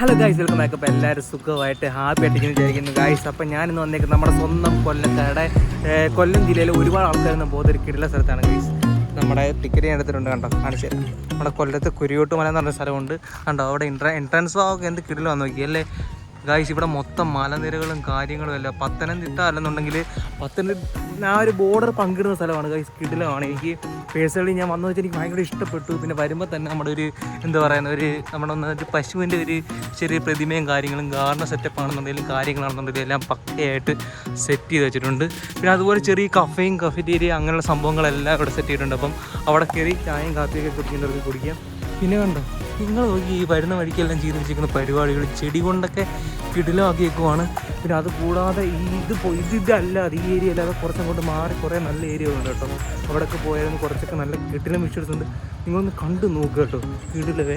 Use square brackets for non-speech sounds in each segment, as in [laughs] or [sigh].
Hello guys welcome back അപ്പോൾ എല്ലാവരും സുഖമായിട്ട് ഹാപ്പി ആയിട്ട് വിചാരിക്കുന്നു ഗായ്സ് അപ്പം ഞാനിന്ന് വന്നേക്കുന്നത് നമ്മുടെ സ്വന്തം കൊല്ലക്കാരുടെ കൊല്ലം ജില്ലയിലെ ഒരുപാട് ആൾക്കാരൊന്നും പോകുന്ന ഒരു കിടില സ്ഥലത്താണ്. ഗൈസ് നമ്മുടെ ടിക്കറ്റ് ഞാൻ എടുത്തിട്ടുണ്ട് കണ്ടോ? കാണിച്ചു നമ്മുടെ കൊല്ലത്ത് കുരിയോട്ട് മല എന്ന് പറഞ്ഞ സ്ഥലമുണ്ട്. കണ്ടോ? അവിടെ എൻട്ര എൻട്രൻസ് ഭാഗമൊക്കെ എന്ത് കിടിലാന്ന് നോക്കി അല്ലേ? ഗായ്സ് ഇവിടെ മൊത്തം മലനിരകളും കാര്യങ്ങളും എല്ലാം പത്തനംതിട്ട അല്ലെന്നുണ്ടെങ്കിൽ പത്തനംതിട്ട ആ ഒരു ബോർഡർ പങ്കിടുന്ന സ്ഥലമാണ്. ഗായ്സ് കിടിലമാണ്. എനിക്ക് പേഴ്സണലി ഞാൻ വന്നു വെച്ചാൽ എനിക്ക് ഭയങ്കര ഇഷ്ടപ്പെട്ടു. പിന്നെ വരുമ്പോൾ തന്നെ നമ്മുടെ ഒരു എന്താ പറയുന്ന ഒരു നമ്മുടെ ഒന്ന് ഒരു പശുവിന്റെ ഒരു ചെറിയ പ്രതിമയും കാര്യങ്ങളും ഗാർഡൻ സെറ്റപ്പ് ആണെന്നുണ്ടെങ്കിലും കാര്യങ്ങളാണെന്നുണ്ടെങ്കിലും എല്ലാം പക്കയായിട്ട് സെറ്റ് ചെയ്ത് വെച്ചിട്ടുണ്ട്. പിന്നെ അതുപോലെ ചെറിയ കഫയും കഫറ്റേരിയ അങ്ങനെയുള്ള സംഭവങ്ങളെല്ലാം ഇവിടെ സെറ്റ് ചെയ്തിട്ടുണ്ട്. അപ്പം അവിടെ കയറി ചായയും കാപ്പിയൊക്കെ കുടിക്കുന്നവർക്ക് കുടിക്കാം. പിന്നെ കണ്ടോ? നിങ്ങൾ നോക്കി ഈ വരുന്ന വഴിക്കെല്ലാം ചെയ്ത് വെച്ചിരിക്കുന്ന പരിപാടികൾ ചെടി കൊണ്ടൊക്കെ കിടിലമാക്കിയേക്കുവാണ്. പിന്നെ അത് കൂടാതെ ഈ ഇത് പോയി ഇത് ഇതല്ലാതെ ഈ ഏരിയ അല്ലാതെ കുറച്ചങ്ങോട്ട് മാറി കുറേ നല്ല ഏരിയകളുണ്ട് കേട്ടോ. അവിടെയൊക്കെ പോയാലും കുറച്ചൊക്കെ നല്ല കിടിലം വിഷ്വൽസ് ഉണ്ട് നിങ്ങളൊന്ന് കണ്ടു നോക്കുക കേട്ടോ. കിടിലവേ.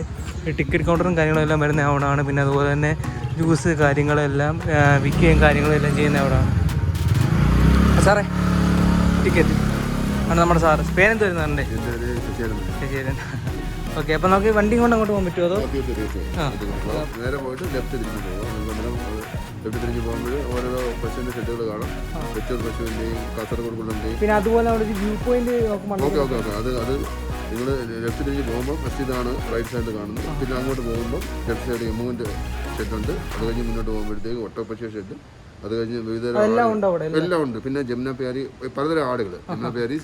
ടിക്കറ്റ് കൗണ്ടറും കാര്യങ്ങളും എല്ലാം വരുന്ന അവിടെയാണ് പിന്നെ അതുപോലെ തന്നെ ജ്യൂസ് കാര്യങ്ങളെല്ലാം വിൽക്കുകയും കാര്യങ്ങളും എല്ലാം ചെയ്യുന്ന അവിടെയാണ് സാറേ ടിക്കറ്റ് ആണ് നമ്മുടെ സാറ്. പേരെന്ത് വരുന്നുണ്ട് ശരി ഓക്കെ അപ്പൊ നമുക്ക് വണ്ടി കൊണ്ട് അങ്ങോട്ട് പോകാൻ പറ്റുമോ അതോ? നേരെ പോയിട്ട് ലെഫ്റ്റ് തിരിഞ്ഞു പോകാം. ലെഫ്റ്റ് തിരിഞ്ഞു പോകുമ്പോൾ ഓരോ പശുവിന്റെ ഷെഡുകൾ കാണും. വെച്ചൂർ പശുവിന്റെയും കാസർഗോഡ് കുള്ളന്റെയും പിന്നെ അതുപോലെ അവിടെ ഒരു view point okay okay okay. അത് അത് നിങ്ങൾ ലെഫ്റ്റ് തിരിഞ്ഞ് പോകുമ്പോൾ ഫസ്റ്റ് ഇതാണ് റൈറ്റ് സൈഡ് കാണുന്നത്. പിന്നെ അങ്ങോട്ട് പോകുമ്പോൾ ലെഫ്റ്റ് സൈഡ് എമ്മുവിന്റെ ഷെഡുണ്ട് അത് കഴിഞ്ഞ് മുന്നോട്ട് പോകുമ്പോഴത്തേക്ക് ഒട്ടപ്പശു ഷെഡ് അത് കഴിഞ്ഞ് വിവിധ എല്ലാം ഉണ്ട്. പിന്നെ ജമുന പ്യാരി പലതരം ആടുകൾ ജമുന പ്യാരി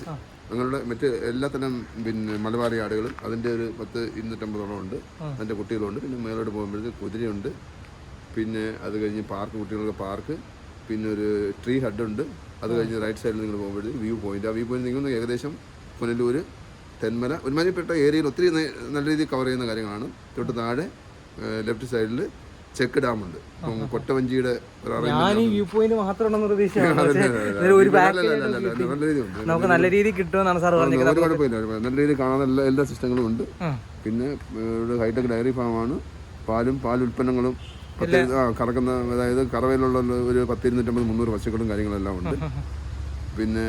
അങ്ങനെയുള്ള മറ്റ് എല്ലാത്തരം പിന്നെ മലബാറി ആടുകളും അതിന്റെ ഒരു പത്ത് ഇരുന്നൂറ്റമ്പതോളം ഉണ്ട്. അതിന്റെ കുട്ടികളുണ്ട്. പിന്നെ മേലോട്ട് പോകുമ്പോഴത്തേക്ക് കുതിരയുണ്ട്. പിന്നെ അത് കഴിഞ്ഞ് പാർക്ക് കുട്ടികൾക്ക് പാർക്ക്. പിന്നെ ഒരു ട്രീ ഹഡ് ഉണ്ട് അത് കഴിഞ്ഞ് റൈറ്റ് സൈഡിൽ നിങ്ങൾ പോകുമ്പോഴത്തേക്ക് വ്യൂ പോയിന്റ്. ആ വ്യൂ പോയിന്റ് നിങ്ങൾ ഏകദേശം പുനലൂർ തെന്മല ഒരുമാതിരിപ്പെട്ട ഏരിയയിൽ ഒത്തിരി നല്ല രീതിയിൽ കവർ ചെയ്യുന്ന കാര്യങ്ങളാണ്. തൊട്ട് താഴെ ലെഫ്റ്റ് സൈഡിൽ ചെക്ക് ഡാമുണ്ട് ഉണ്ട്. കൊട്ടവഞ്ചിയുടെ നല്ല രീതിയുണ്ട്. നമുക്ക് നല്ല രീതിയിൽ കിട്ടുമെന്നാണ് സാർ പറഞ്ഞത് ഒരു കുഴപ്പമില്ല നല്ല രീതിയിൽ കാണാൻ എല്ലാ എല്ലാ സിസ്റ്റങ്ങളും ഉണ്ട്. പിന്നെ ഇവിടെ ഹൈടെക് ഡയറി ഫാമാണ് പാലും പാൽ ഉൽപ്പന്നങ്ങളും കറക്കുന്ന അതായത് കറവയിലുള്ള ഒരു പത്ത് ഇരുന്നൂറ്റമ്പത് മുന്നൂറ് പശുക്കളും കാര്യങ്ങളെല്ലാം ഉണ്ട്. പിന്നെ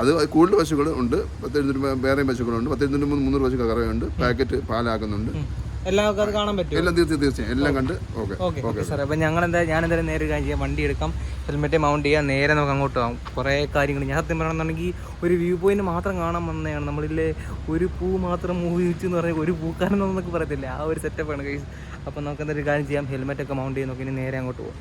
അത് കൂടുതൽ പശുക്കൾ ഉണ്ട്. പത്ത് ഇരുന്നൂറ്റി വേറെയും പശുക്കളുണ്ട് പത്ത് ഇരുന്നൂറ്റി മുന്നൂറ് പശുക്കൾ കറവയുണ്ട്. പാക്കറ്റ് പാലാക്കുന്നുണ്ട്. എല്ലാം നമുക്ക് അത് കാണാൻ പറ്റും എല്ലാം തീർച്ചയായും തീർച്ചയായും. എല്ലാം കണ്ട് ഓക്കെ. ഓക്കെ ഓക്കെ സാർ അപ്പം ഞങ്ങൾ എന്താ ഞാൻ എന്തായാലും നേരെ കാര്യം ചെയ്യാം. വണ്ടി എടുക്കാം. ഹെൽമെറ്റ് മൗണ്ട് ചെയ്യാം. നേരെ നമുക്ക് അങ്ങോട്ട് പോകാം കുറേ കാര്യങ്ങൾ. ഞാൻ സത്യം പറയണമെന്നുണ്ടെങ്കിൽ ഒരു വ്യൂ പോയിന്റ് മാത്രം കാണാൻ വന്നതാണ്. നമ്മളില്ലേ ഒരു പൂ മാത്രം മൂവ് വെച്ച് എന്ന് പറഞ്ഞാൽ ഒരു പൂക്കാരൻ എന്നൊക്കെ പറയത്തില്ല. ആ ഒരു സെറ്റപ്പ് ആണ് കൈസ് അപ്പം നമുക്ക് എന്തായാലും ഒരു കാര്യം ചെയ്യാം. ഹെൽമെറ്റ് ഒക്കെ മൗണ്ട് ചെയ്യാം. നോക്കി നേരെ അങ്ങോട്ട് പോകാം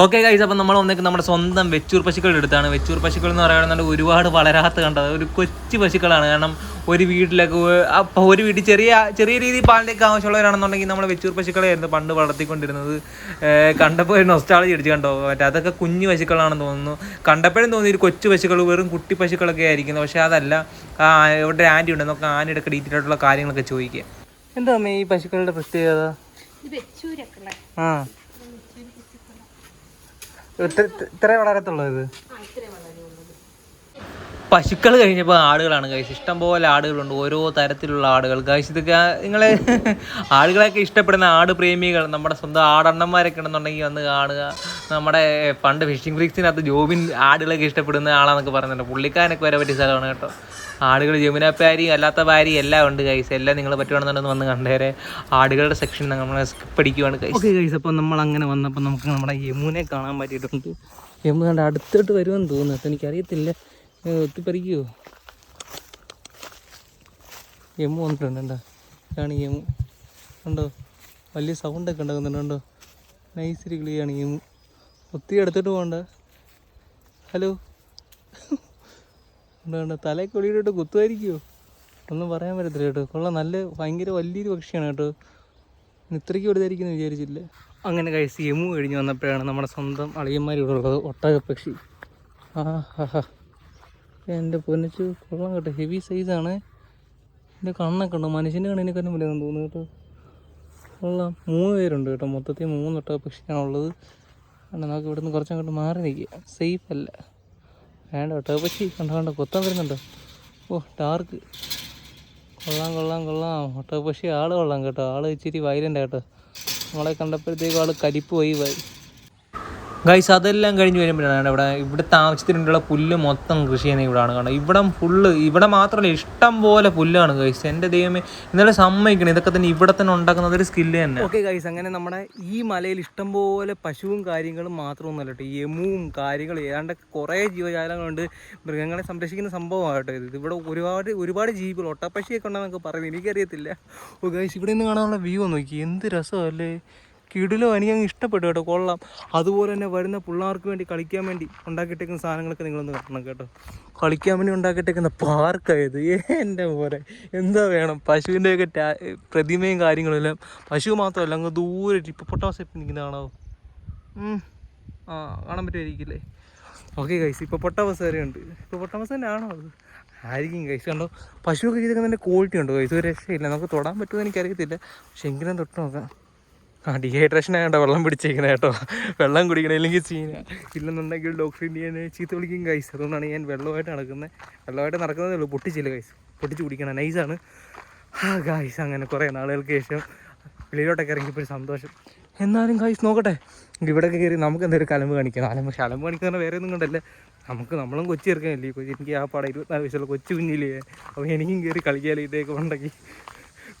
ഓക്കെ ഗൈസ് അപ്പം നമ്മൾ വന്നേക്ക് നമ്മുടെ സ്വന്തം വെച്ചൂർ പശുക്കളുടെ അടുത്താണ്. വെച്ചൂർ പശുക്കൾ എന്ന് പറയുന്നത് ഒരുപാട് വളരാത്ത കണ്ടത് ഒരു കൊച്ചു പശുക്കളാണ്. കാരണം ഒരു വീട്ടിലൊക്കെ അപ്പോൾ ഒരു വീട്ടിൽ ചെറിയ ചെറിയ രീതിയിൽ പാലിലേക്ക് ആവശ്യമുള്ളവരാണെന്നുണ്ടെങ്കിൽ നമ്മൾ വെച്ചൂർ പശുക്കളായിരുന്നു പണ്ട് വളർത്തിക്കൊണ്ടിരുന്നത്. കണ്ടപ്പോൾ ഒരു നൊസ്റ്റാളജി അടിച്ച് കണ്ടോ? മറ്റേ അതൊക്കെ കുഞ്ഞു പശുക്കളാണെന്ന് തോന്നുന്നു. കണ്ടപ്പോഴും തോന്നി ഒരു കൊച്ചു പശുക്കൾ വെറും കുട്ടി പശുക്കളൊക്കെ ആയിരിക്കുന്നത് പക്ഷേ അതല്ല. ആ ഇവിടെ ആന്റി ഉണ്ട് നമുക്ക് ഒക്കെ ഡീറ്റെയിൽ ആയിട്ടുള്ള കാര്യങ്ങളൊക്കെ ചോദിക്കുക. എന്താ അമ്മേ ഈ പശുക്കളുടെ പ്രത്യേകത? ആ. ഇത്ര വളരത്തുള്ളൂ ഇത്. പശുക്കൾ കഴിഞ്ഞപ്പോൾ ആടുകളാണ് കഴിച്ച് ഇഷ്ടംപോലെ ആടുകളുണ്ട്. ഓരോ തരത്തിലുള്ള ആടുകൾ. കഴിച്ച് ഇതൊക്കെ നിങ്ങളെ [laughs] ആടുകളൊക്കെ ഇഷ്ടപ്പെടുന്ന ആട് പ്രേമികൾ നമ്മുടെ സ്വന്തം ആടണ്ണന്മാരൊക്കെ ഉണ്ടെന്നുണ്ടെങ്കിൽ വന്ന് കാണുക. നമ്മുടെ പണ്ട് ഫിഷിംഗ് ഫ്രീക്സിനകത്ത് ജോബിൻ ആടുകളൊക്കെ ഇഷ്ടപ്പെടുന്ന ആളാന്നൊക്കെ പറയുന്നുണ്ട് പുള്ളിക്കാരനൊക്കെ വരെ പറ്റിയ സ്ഥലമാണ് കേട്ടോ. ആടുകൾ ജമുന പാരി അല്ലാത്ത പാരി എല്ലാം ഉണ്ട് കൈസ് എല്ലാം നിങ്ങൾ പറ്റുവാണെന്നുണ്ടെന്ന് വന്ന് കണ്ടേരെ. ആടുകളുടെ സെക്ഷൻ നമ്മൾ സ്കിപ്പ് കൈസ് ഓക്കെ കൈസ് അപ്പോൾ നമ്മൾ അങ്ങനെ വന്നപ്പോൾ നമുക്ക് നമ്മുടെ യമുനെ കാണാൻ പറ്റിയിട്ടുണ്ട്. യമു കണ്ട അടുത്തോട്ട് വരുമെന്ന് തോന്നുന്നു. എനിക്കറിയത്തില്ല. ഒത്തിപ്പറിക്കോ യമു വന്നിട്ടുണ്ട് എന്താ ഇതാണ് യമു. ഉണ്ടോ വലിയ സൗണ്ടൊക്കെ ഉണ്ടാകുന്നുണ്ടോ കണ്ടോ? നൈസിരി കിളിയാണ് യമു. ഒത്തിരി അടുത്തോട്ട് പോകണ്ട. ഹലോ കണ്ടോ തലയൊക്കെ ഒളിയിലോട്ട് കുത്തുമായിരിക്കുമോ ഒന്നും പറയാൻ പറ്റത്തില്ല കേട്ടോ. കൊള്ള. നല്ല ഭയങ്കര വലിയൊരു പക്ഷിയാണ് കേട്ടോ. ഇത്രയ്ക്ക് വലുതായിരിക്കുന്നു വിചാരിച്ചില്ല അങ്ങനെ കഴിച്ച് എമു കഴിഞ്ഞ് വന്നപ്പോഴാണ് നമ്മുടെ സ്വന്തം അളിയന്മാർ ഇവിടെ ഉള്ളത്. ഒട്ടക പക്ഷി. ആ ഹാ എന്റെ പൊന്നിച്ച് കൊള്ളാം കേട്ടോ. ഹെവി സൈസാണ് എന്റെ കണ്ണൊക്കെ ഉണ്ടോ? മനുഷ്യന്റെ കണ്ണിനെക്കാളും വലുതെന്ന് തോന്നുന്നു കേട്ടോ. കൊള്ളാം. മൂന്ന് പേരുണ്ട് കേട്ടോ. മൊത്തത്തിൽ മൂന്ന് ഒട്ടക പക്ഷിയാണുള്ളത്. കാരണം നമുക്ക് ഇവിടുന്ന് കുറച്ചങ്ങോട്ട് മാറി നിൽക്കുക സേഫ് അല്ല. വേണ്ട ഒട്ടക പക്ഷി കണ്ടോ കണ്ടോ കൊത്താൻ വരുന്നുണ്ടോ? ഓ ഡാർക്ക് കൊള്ളാം കൊള്ളാം കൊള്ളാം. ഒട്ടോ പക്ഷി ആൾ കൊള്ളാം കേട്ടോ. ആൾ ഇച്ചിരി വൈലന്റ് കേട്ടോ. നമ്മളെ കണ്ടപ്പോഴത്തേക്കും ആൾ കരിപ്പ് പോയി ഗൈസ് അതെല്ലാം കഴിഞ്ഞ് വരുമ്പോഴാണ് ഇവിടെ ഇവിടുത്തെ ആവശ്യത്തിനുള്ള പുല്ല് മൊത്തം കൃഷി ചെയ്യുന്ന ഇവിടെയാണ് കാണുന്നത്. ഇവിടെ ഫുള്ള് ഇവിടെ മാത്രമല്ല ഇഷ്ടം പോലെ പുല്ലാണ് ഗൈസ് എന്റെ ദൈവമേ ഇന്നലെ സമ്മതിക്കണം. ഇതൊക്കെ തന്നെ ഇവിടെ തന്നെ ഉണ്ടാക്കുന്നത് ഒരു സ്കില്ല് തന്നെ. ഓക്കെ ഗൈസ് അങ്ങനെ നമ്മുടെ ഈ മലയിൽ ഇഷ്ടം പോലെ പശുവും കാര്യങ്ങളും മാത്രമൊന്നുമല്ല കേട്ടോ. ഈ എമുവും കാര്യങ്ങളും ഏതാണ്ട് കുറേ ജീവജാലങ്ങളുണ്ട്. മൃഗങ്ങളെ സംരക്ഷിക്കുന്ന സംഭവമാണ് കേട്ടോ ഇത്. ഇവിടെ ഒരുപാട് ഒരുപാട് ജീവികൾ ഒട്ടപ്പശിയൊക്കെ ഉണ്ടെന്നൊക്കെ പറയുന്നത് എനിക്കറിയത്തില്ല. ഓ ഗൈസ് ഇവിടെ നിന്ന് കാണാനുള്ള വ്യൂ നോക്കി. എന്ത് രസമല്ലേ? കിടിലോ എനിക്ക് അങ്ങ് ഇഷ്ടപ്പെട്ടു കേട്ടോ. കൊള്ളാം. അതുപോലെ തന്നെ വരുന്ന പിള്ളേർക്ക് വേണ്ടി കളിക്കാൻ വേണ്ടി ഉണ്ടാക്കിയിട്ടേക്കുന്ന സാധനങ്ങളൊക്കെ നിങ്ങളൊന്ന് കാണണം കേട്ടോ. കളിക്കാൻ വേണ്ടി ഉണ്ടാക്കിയിട്ടേക്കുന്ന പാർക്കായത് എന്റെ പോലെ എന്താ വേണം? പശുവിന്റെയൊക്കെ ടാ പ്രതിമയും കാര്യങ്ങളും എല്ലാം. പശു മാത്രമല്ല അങ്ങ് ദൂരെ ഇപ്പം പൊട്ടാസ് ഇപ്പം നിൽക്കുന്ന കാണാവോ? ആ കാണാൻ പറ്റുമായിരിക്കില്ലേ? ഓക്കെ കൈസ് ഇപ്പോൾ പൊട്ടാമസ് വരെ ഉണ്ട്. ഇപ്പോൾ പൊട്ടാമസ് തന്നെ ആണോ അത്? ആയിരിക്കും കൈസ് കണ്ടോ? പശുവൊക്കെ ചെയ്തൊക്കെ തന്നെ ക്വാളിറ്റി ഉണ്ടോ കൈസ് ഒരു രക്ഷയില്ല. നമുക്ക് തൊടാൻ പറ്റുമെന്ന് എനിക്കറിയത്തില്ല. പക്ഷെ എങ്കിലും തൊട്ട് നോക്കാം. ആ ഡീഹൈഡ്രേഷൻ ആയതുകൊണ്ട് വെള്ളം പിടിച്ചേക്കുന്നത് കേട്ടോ. വെള്ളം കുടിക്കണം ഇല്ലെങ്കിൽ ചീന ഇല്ലെന്നുണ്ടെങ്കിൽ ഡോക്ടറിന്റെ ഇന്ത്യനെ ചീത്ത വിളിക്കും കൈസ് അതുകൊണ്ടാണ് ഞാൻ വെള്ളമായിട്ട് നടക്കുന്നത് വെള്ളമായിട്ട് നടക്കുന്നതേ ഉള്ളൂ പൊട്ടിച്ചില്ല കൈസ് പൊട്ടിച്ച് കുടിക്കണം. നൈസാണ് ആ ഗായ്സ് അങ്ങനെ കുറേ നാളുകൾക്ക് ശേഷം വെളിയിലോട്ടൊക്കെ ഇറങ്ങിയപ്പോൾ ഒരു സന്തോഷം. എന്നാലും ഗായ്സ് നോക്കട്ടെ. ഇവിടെയൊക്കെ കയറി നമുക്ക് എന്തെങ്കിലും കലമ്പ് കാണിക്കണം അലമ്പ് അലമ്പ് കാണിക്കുന്ന വേറെ ഒന്നും കണ്ടല്ലേ. നമുക്ക് നമ്മളും കൊച്ചി ഇറക്കാനല്ലേ കൊച്ചി എനിക്ക് ആ പാടെ ഇരുപത്തിനാല് വയസ്സുള്ള കൊച്ചു കുഞ്ഞില്ലേ? അപ്പോൾ എനിക്കും കയറി കളിക്കാലോ ഇതേക്ക് ഉണ്ടെങ്കിൽ.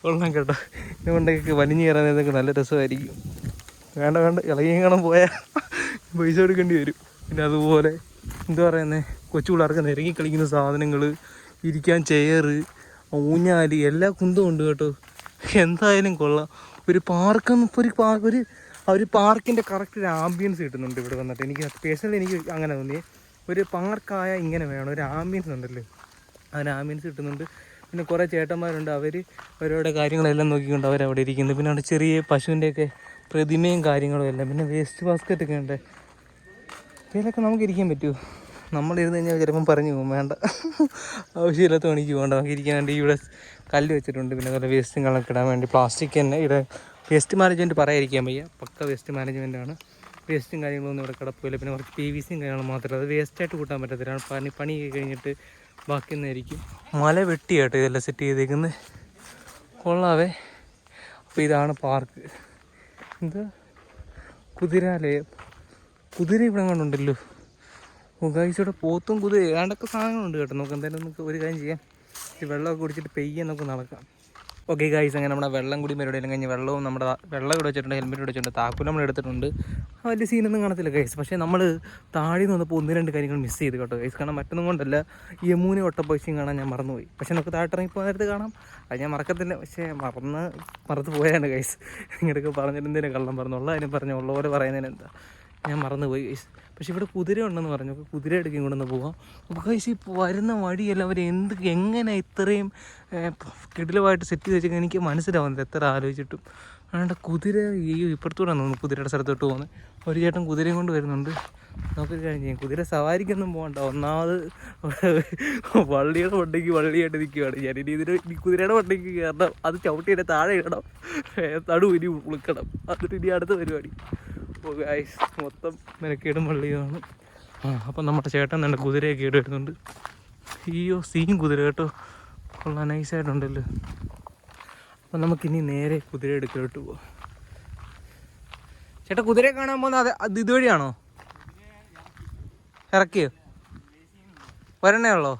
കൊള്ളാം കേട്ടോ. ഇതുകൊണ്ടൊക്കെ വലിഞ്ഞു കയറാൻ ഇതൊക്കെ നല്ല രസമായിരിക്കും. വേണ്ട വേണ്ട ഇളകിയും കാണാൻ പോയാൽ പൈസ കൊടുക്കേണ്ടി വരും. പിന്നെ അതുപോലെ എന്താ പറയുന്നത് കൊച്ചു പിള്ളേർക്ക് നിരങ്ങി കളിക്കുന്ന സാധനങ്ങൾ ഇരിക്കാൻ ചെയറ് ഊഞ്ഞാൽ എല്ലാ കുന്തും ഉണ്ട് കേട്ടോ. എന്തായാലും കൊള്ളാം. ഒരു പാർക്കെന്ന് ഒരു പാർക്ക് ഒരു ഒരു പാർക്കിന്റെ കറക്റ്റ് ഒരു ആംബിയൻസ് കിട്ടുന്നുണ്ട് ഇവിടെ വന്നിട്ട്. എനിക്ക് പേഴ്സണലി എനിക്ക് അങ്ങനെ തോന്നി. ഒരു പാർക്കായ ഇങ്ങനെ വേണം. ഒരു ആംബിയൻസ് ഉണ്ടല്ലോ. അതിന് ആംബിയൻസ് കിട്ടുന്നുണ്ട്. പിന്നെ കുറേ ചേട്ടന്മാരുണ്ട്. അവർ അവരവരുടെ കാര്യങ്ങളെല്ലാം നോക്കിക്കൊണ്ട് അവരവിടെ ഇരിക്കുന്നു. പിന്നെ അവിടെ ചെറിയ പശുവിന്റെയൊക്കെ പ്രതിമയും കാര്യങ്ങളും എല്ലാം. പിന്നെ വേസ്റ്റ് ബാസ്ക്കറ്റ് ഒക്കെ ഉണ്ട്. ഇതിലൊക്കെ നമുക്ക് ഇരിക്കാൻ പറ്റുമോ നമ്മളിരുന്ന് കഴിഞ്ഞാൽ ചിലപ്പം പറഞ്ഞു പോകും. വേണ്ട. ആവശ്യമില്ലാത്ത പണിക്ക് പോകണ്ട. നമുക്ക് ഇരിക്കാൻ വേണ്ടി ഇവിടെ കല്ല് വെച്ചിട്ടുണ്ട്. പിന്നെ നല്ല വേസ്റ്റും കളൊക്കെ ഇടാൻ വേണ്ടി. പ്ലാസ്റ്റിക് തന്നെ. ഇവിടെ വേസ്റ്റ് മാനേജ്മെന്റ് പറയാതിരിക്കാൻ വയ്യ. പക്ക വേസ്റ്റ് മാനേജ്മെന്റ് ആണ്. വേസ്റ്റും കാര്യങ്ങളൊന്നും ഇവിടെ കിടപ്പില്ല. പിന്നെ കുറച്ച് പി വി സിയും കാര്യങ്ങളും മാത്രമല്ല അത് വേസ്റ്റായിട്ട് കൂട്ടാൻ പറ്റത്തില്ല. പണി പണിയൊക്കെ കഴിഞ്ഞിട്ട് ബാക്കി ഒന്നായിരിക്കും മല വെട്ടിയാട്ടോ ഇതെല്ലാം സെറ്റ് ചെയ്തേക്കുന്നത് കൊള്ളാവേ. അപ്പോൾ ഇതാണ് പാർക്ക് എന്താ കുതിരാലയം. കുതിര ഇവിടെ കണ്ടുണ്ടല്ലോ. മുഖാഴ്ചയുടെ പോത്തും കുതിര ഏതാണ്ടൊക്കെ സാധനങ്ങളുണ്ട് കേട്ടോ. നമുക്ക് എന്തായാലും നമുക്ക് ഒരു കാര്യം ചെയ്യാം. വെള്ളമൊക്കെ കുടിച്ചിട്ട് പെയ്യാൻ നമുക്ക് നടക്കാം. ഓക്കെ ഗൈസ് അങ്ങനെ നമ്മുടെ വെള്ളം കൂടി പരിപാടിയെല്ലാം കഴിഞ്ഞ് വെള്ളവും നമ്മുടെ വെള്ളം ഇവിടെ വെച്ചിട്ടുണ്ട് ഹെൽമെറ്റ് ഇവിടെ വെച്ചിട്ടുണ്ട് താക്കോൽ നമ്മൾ എടുത്തിട്ടുണ്ട്. വലിയ സീനൊന്നും കാണത്തില്ല ഗൈസ് പക്ഷേ നമ്മൾ താഴെ നിന്ന് ഒന്ന് രണ്ട് കാര്യങ്ങൾ മിസ് ചെയ്ത് കേട്ടോ ഗൈസ് കാരണം മറ്റൊന്നും കൊണ്ടല്ല യമുന ഒട്ടപ്പശിയും കാണാൻ ഞാൻ മറന്നുപോയി. പക്ഷേ നമുക്ക് താഴെ ഇറങ്ങി പോകുന്ന നേരത്ത് കാണാം. അത് ഞാൻ മറക്കത്തില്ല പക്ഷേ മറന്ന് മറന്നു പോയാണ് ഗൈസ് ഇങ്ങനെയൊക്കെ പറഞ്ഞിരുന്നതിന് കള്ളം പറഞ്ഞു ഉള്ള കാര്യം പറഞ്ഞു ഉള്ളവരെ പറയുന്നതിന് എന്താ ഞാൻ മറന്നുപോയി ഗൈസ് പക്ഷെ ഇവിടെ കുതിര ഉണ്ടെന്ന് പറഞ്ഞു. അപ്പോൾ കുതിര എടുക്കും കൊണ്ടുവന്ന് പോവാം അപ്പോൾ ഈ വരുന്ന വഴിയെല്ലാം അവർ എന്ത് എങ്ങനെ ഇത്രയും കിടിലമായിട്ട് സെറ്റ് ചെയ്ത് വെച്ചാൽ എനിക്ക് മനസ്സിലാവുന്നത് എത്ര ആലോചിച്ചിട്ടും. അതുകൊണ്ട് കുതിര ഈ ഇപ്പുറത്തൂടെ തോന്നുന്നു കുതിരയുടെ സ്ഥലത്തോട്ട് പോകുന്നത്. ഒരു ചേട്ടൻ കുതിരയും കൊണ്ട് വരുന്നുണ്ട്. നമുക്കൊരു കാര്യം ചെയ്യാം കുതിര സവാരിക്കൊന്നും പോകണ്ട. ഒന്നാമത് വള്ളിയുടെ വണ്ടിക്ക് വള്ളിയായിട്ട് നിൽക്കുകയാണ് ഞാൻ ഇനി ഇതിന് ഈ കുതിരയുടെ വണ്ടിക്ക് കയറണം. അത് ചവിട്ടിയുടെ താഴെ ഇടണം. നടു ഇനി ഉളുക്കണം. എന്നിട്ട് ഇനി അടുത്ത പരിപാടി. മൊത്തം മെനക്കേടും വള്ളിയുമാണ്. ആ അപ്പം നമ്മുടെ ചേട്ടൻ തന്നെ കുതിരയൊക്കെ ഇടുന്നുണ്ട്. അയ്യോ സീൻ കുതിര കേട്ടോ. കൊള്ളാൻ നൈസായിട്ടുണ്ടല്ലോ അപ്പം നമുക്കിനി നേരെ കുതിര എടുക്കലോട്ട് പോവാം. ചേട്ടാ കുതിരയെ കാണാൻ പോകുന്ന അത് അത് ഇതുവഴിയാണോ? ഇറക്കിയോ? വരണേ ഉള്ളോ?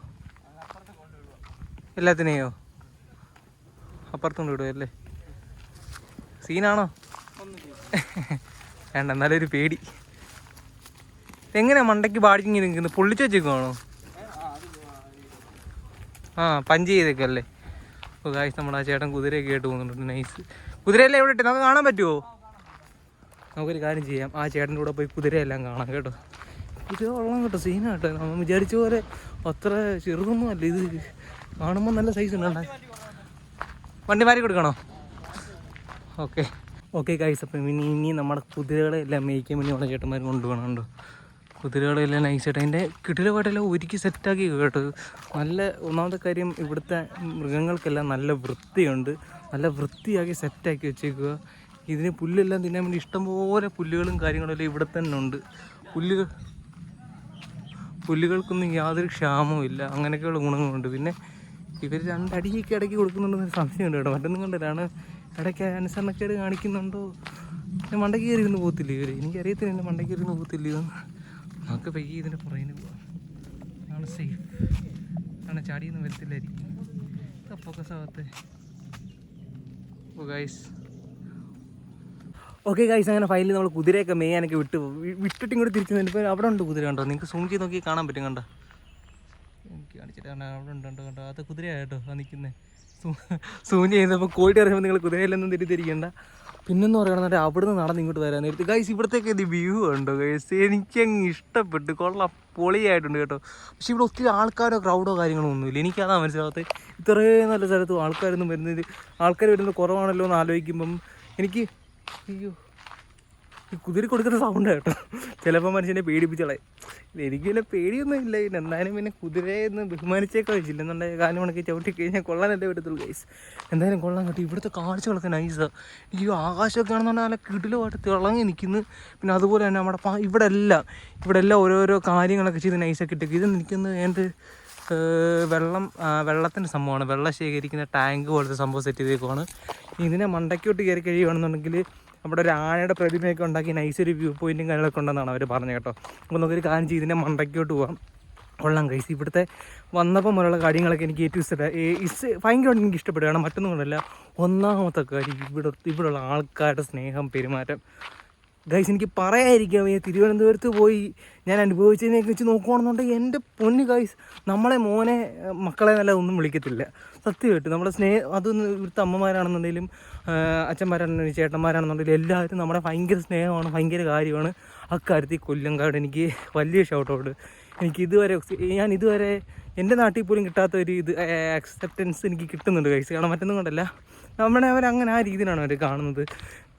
എല്ലാത്തിനെയോ? അപ്പുറത്തും അല്ലേ? സീനാണോ? വേണ്ട എന്നാലും ഒരു പേടി. എങ്ങനെയാ മണ്ടയ്ക്ക് ബാടിക്കിങ്ങനെ പൊള്ളിച്ച് വെച്ചേക്കുവാണോ? ആ പഞ്ച് ചെയ്തേക്കല്ലേ ഗായ്സ് നമ്മുടെ ആ ചേട്ടൻ കുതിരയൊക്കെ ആയിട്ട് പോകുന്നുണ്ട്. നൈസ് കുതിരയെല്ലാം എവിടെ ഇട്ട് നമുക്ക് കാണാൻ പറ്റുമോ നമുക്കൊരു കാര്യം ചെയ്യാം. ആ ചേട്ടന്റെ കൂടെ പോയി കുതിരയെല്ലാം കാണാം കേട്ടോ. കുതിര വെള്ളം കേട്ടോ. സീനാട്ടെ കേട്ടോ. നമ്മൾ വിചാരിച്ച പോലെ അത്ര ചെറുതൊന്നും അല്ല. ഇത് കാണുമ്പോൾ നല്ല സൈസ് ഉണ്ട് വണ്ടി മാറി കൊടുക്കണോ? ഓക്കെ ഓക്കെ അപ്പം ഇനി ഇനി നമ്മുടെ കുതിരകളെ എല്ലാം മേയ്ക്കാൻ വേണ്ടി നമ്മുടെ ചേട്ടന്മാർ കൊണ്ടുപോകണുണ്ടോ കുതിരകളെല്ലാം നൈസായിട്ട് അതിന്റെ കിടിലമായിട്ടെല്ലാം ഒരുക്കി സെറ്റാക്കി കേട്ടോ. നല്ല ഒന്നാമത്തെ കാര്യം ഇവിടുത്തെ മൃഗങ്ങൾക്കെല്ലാം നല്ല വൃത്തിയുണ്ട്. നല്ല വൃത്തിയാക്കി സെറ്റാക്കി വെച്ചേക്കുക ഇതിന് പുല്ലെല്ലാം തിന്നാൻ വേണ്ടി ഇഷ്ടംപോലെ പുല്ലുകളും കാര്യങ്ങളും എല്ലാം ഇവിടെ തന്നെ ഉണ്ട്. പുല്ലുകൾ പുല്ലുകൾക്കൊന്നും യാതൊരു ക്ഷാമവും ഇല്ല. അങ്ങനെയൊക്കെയുള്ള ഗുണങ്ങളുണ്ട്. പിന്നെ ഇവർ രണ്ടടിയൊക്കെ ഇടയ്ക്ക് കൊടുക്കുന്നുണ്ടെന്നൊരു സംശയമുണ്ട് കേട്ടോ. മറ്റൊന്നും കണ്ടില്ലാണ് ഇടയ്ക്ക് അനുസരണക്കേട് കാണിക്കുന്നുണ്ടോ? മണ്ടയ്ക്ക് കയറി ഇരുന്ന് പോകത്തില്ല ഇവർ എനിക്കറിയത്തില്ല എന്റെ മണ്ടയ്ക്ക് ഇരുന്ന് പോകത്തില്ല നമുക്ക് പയ്യെ ഇതിന്റെ പുറകിന് പോവാം. ആണ് സേഫ് ആണ് ചാടിയൊന്നും വരത്തില്ലായിരിക്കും. ഫോക്കസ് ആവാത്തെ. ഓ ഗൈസ് ഓക്കെ ഗൈസ് അങ്ങനെ ഫൈനലി നമ്മൾ കുതിരയൊക്കെ മേയാനൊക്കെ വിട്ട് വിട്ടിട്ട് ഇങ്ങോട്ട് തിരിച്ചു ഇപ്പോൾ അവിടെ ഉണ്ട് കുതിര കണ്ടോ? നിങ്ങൾക്ക് സൂം ചെയ്ത് നോക്കി കാണാൻ പറ്റും കണ്ടോ? എനിക്ക് കാണിച്ചിട്ട് കണ്ടോ അവിടെ ഉണ്ട് കണ്ടോ? കണ്ടോ അത് കുതിരയായിട്ടോ ആ നിൽക്കുന്നത് സൂം ചെയ്തപ്പോൾ കോഴി അറിയുമ്പോൾ നിങ്ങൾ കുതിരയിലൊന്നും തിരിത്തിരിക്കണ്ട പിന്നെന്ന് പറയുന്നത് അവിടുന്ന് നടന്ന് ഇങ്ങോട്ട് വരാൻ നേരത്തെ. ഗൈസ് ഇവിടത്തേക്ക് ഇത് വ്യൂ ഉണ്ടോ ഗൈസ് എനിക്കങ്ങ് ഇഷ്ടപ്പെട്ടു. കൊള്ള. പൊളിയായിട്ടുണ്ട് കേട്ടോ. പക്ഷെ ഇവിടെ ഒത്തിരി ആൾക്കാരോ ക്രൗഡോ കാര്യങ്ങളോ ഒന്നുമില്ല. എനിക്കതാ മനസ്സിലാവാത്തത് ഇത്രയും നല്ല സ്ഥലത്ത് ആൾക്കാരൊന്നും വരുന്നത് ആൾക്കാർ വരുന്നത് കുറവാണല്ലോ എന്ന് ആലോചിക്കുമ്പം എനിക്ക് അയ്യോ. ഈ കുതിരി കൊടുക്കുന്ന സൗണ്ട് കേട്ടോ. ചിലപ്പോൾ മനുഷ്യനെ പേടിപ്പിച്ചോളെ എനിക്ക് പിന്നെ പേടിയൊന്നും ഇല്ല പിന്നെ എന്തായാലും പിന്നെ കുതിരയെ ഒന്ന് ബഹുമാനിച്ചേക്കാൻ വെച്ചില്ല എന്നുണ്ടെങ്കിൽ കാലം മണക്കി ചവിട്ടി കഴിഞ്ഞാൽ കൊള്ളാനല്ലേ പറ്റത്തുള്ളൂ ഗൈസ് എന്തായാലും കൊള്ളാൻ കിട്ടും. ഇവിടുത്തെ കാഴ്ചകളൊക്കെ നൈസാണ് ഈ ആകാശമൊക്കെ ആണെന്നുണ്ടെങ്കിൽ നല്ല കിടിലുമായിട്ട് തിളങ്ങി നിൽക്കുന്നു പിന്നെ അതുപോലെ തന്നെ നമ്മുടെ പാ- ഇവിടെ എല്ലാം ഇവിടെ എല്ലാം ഓരോരോ കാര്യങ്ങളൊക്കെ ചെയ്ത് നൈസൊക്കെ ഇട്ടേക്ക്. ഇത് നിൽക്കുന്നത് എന്റെ വെള്ളം വെള്ളത്തിന്റെ സംഭവമാണ്. വെള്ളം ശേഖരിക്കുന്ന ടാങ്ക് പോലത്തെ സംഭവം സെറ്റ് ചെയ്തേക്കുവാണ്. ഇതിനെ മണ്ടയ്ക്കോട്ട് കയറി കഴിയുകയാണെന്നുണ്ടെങ്കിൽ നമ്മുടെ ഒരു ആനയുടെ പ്രതിമയൊക്കെ ഉണ്ടാക്കി നൈസ് ഒരു വ്യൂ പോയിന്റും കാര്യങ്ങളൊക്കെ ഉണ്ടെന്നാണ് അവർ പറഞ്ഞത് കേട്ടോ. അപ്പോൾ നമുക്കൊരു കാര്യം ചെയ്ത് ഇതിന്റെ മണ്ടയ്ക്കോട്ട് പോവാം. കൊള്ളാം കഴിച്ച് ഇവിടുത്തെ വന്നപ്പോൾ മുതലുള്ള കാര്യങ്ങളൊക്കെ എനിക്ക് ഏറ്റവും ഇഷ്ടപ്പെട്ട ഇസ് ഭയങ്കരമായിട്ട് എനിക്ക് ഇഷ്ടപ്പെടുകയാണ് മറ്റൊന്നും കൊണ്ടല്ല ഒന്നാമത്തെ കാര്യം ഇവിടെ ഇവിടെയുള്ള ആൾക്കാരുടെ സ്നേഹം പെരുമാറ്റം. ഗൈസ് എനിക്ക് പറയാതിരിക്കാം ഈ തിരുവനന്തപുരത്ത് പോയി ഞാൻ അനുഭവിച്ചതിനെ വെച്ച് നോക്കുകയാണെന്നുണ്ടെങ്കിൽ എന്റെ പൊന്ന് ഗൈസ് നമ്മളെ മോനെ മക്കളെ നല്ല ഒന്നും വിളിക്കത്തില്ല. സത്യമായിട്ട് നമ്മുടെ സ്നേഹം അതൊന്നും ഇവിടുത്തെ അമ്മമാരാണെന്നുണ്ടെങ്കിലും അച്ഛന്മാരാണെന്നുണ്ടെങ്കിലും ചേട്ടന്മാരാണെന്നുണ്ടെങ്കിലും എല്ലാവരും നമ്മുടെ ഭയങ്കര സ്നേഹമാണ് ഭയങ്കര കാര്യമാണ്. അക്കാര്യത്തിൽ കൊല്ലങ്കാട് എനിക്ക് വലിയ ഷൗട്ടൗട്ട് എനിക്ക് ഇതുവരെ ഞാൻ ഇതുവരെ എന്റെ നാട്ടിൽ പോലും കിട്ടാത്ത ഒരു ഇത് അക്സെപ്റ്റൻസ് എനിക്ക് കിട്ടുന്നുണ്ട് ഗൈസ് കാരണം മറ്റൊന്നും കൊണ്ടല്ല. നമ്മളെ അങ്ങനെ ആ രീതിയിലാണ് അവർ കാണുന്നത്.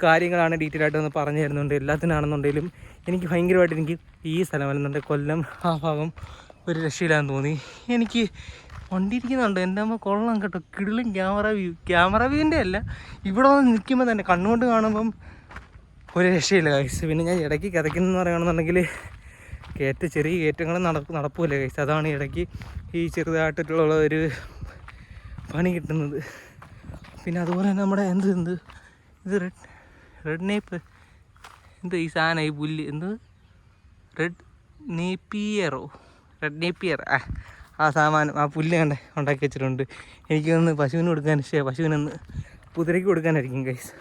കാര്യങ്ങളാണ് ഡീറ്റെയിൽ ആയിട്ട് ഒന്ന് പറഞ്ഞു തരുന്നുണ്ട് എല്ലാത്തിനാണെന്നുണ്ടെങ്കിലും എനിക്ക് ഭയങ്കരമായിട്ട് എനിക്ക് ഈ സ്ഥലം അല്ലെന്നുണ്ട് കൊല്ലം ആ ഭാഗം ഒരു രക്ഷയില്ലാന്ന് തോന്നി. എനിക്ക് വണ്ടി ഇരിക്കുന്നുണ്ട് എന്റെ അമ്മ കൊള്ളാം കേട്ടോ. കിടിലും ക്യാമറ വ്യൂ ക്യാമറ വ്യൂവിന്റെ അല്ല. ഇവിടെ വന്ന് നിൽക്കുമ്പോൾ തന്നെ കണ്ണുകൊണ്ട് കാണുമ്പം ഒരു രക്ഷയില്ല കൈസ് പിന്നെ ഞാൻ ഇടയ്ക്ക് കിതയ്ക്കുന്നെന്ന് പറയുകയാണെന്നുണ്ടെങ്കിൽ കയറ്റ ചെറിയ കയറ്റങ്ങൾ നടക്കും നടപ്പില്ല കൈസ് അതാണ് ഇടയ്ക്ക് ഈ ചെറുതായിട്ടുള്ള ഒരു പണി കിട്ടുന്നത്. പിന്നെ അതുപോലെ തന്നെ നമ്മുടെ എന്ത് എന്ത്? ഇത് റെഡ് നേപ്പ് എന്ത് ഈ സാധനം ഈ പുല്ല്? എന്ത്? റെഡ് നേപ്പിയറോ റെഡ് നേപ്പിയർ ആ ആ സാമാനം ആ പുല്ല് കണ്ടേ ഉണ്ടാക്കി വെച്ചിട്ടുണ്ട്. എനിക്കൊന്ന് പശുവിന് കൊടുക്കാൻ പക്ഷേ പശുവിനൊന്ന് കുതിരയ്ക്ക് കൊടുക്കാനായിരിക്കും കൈസ്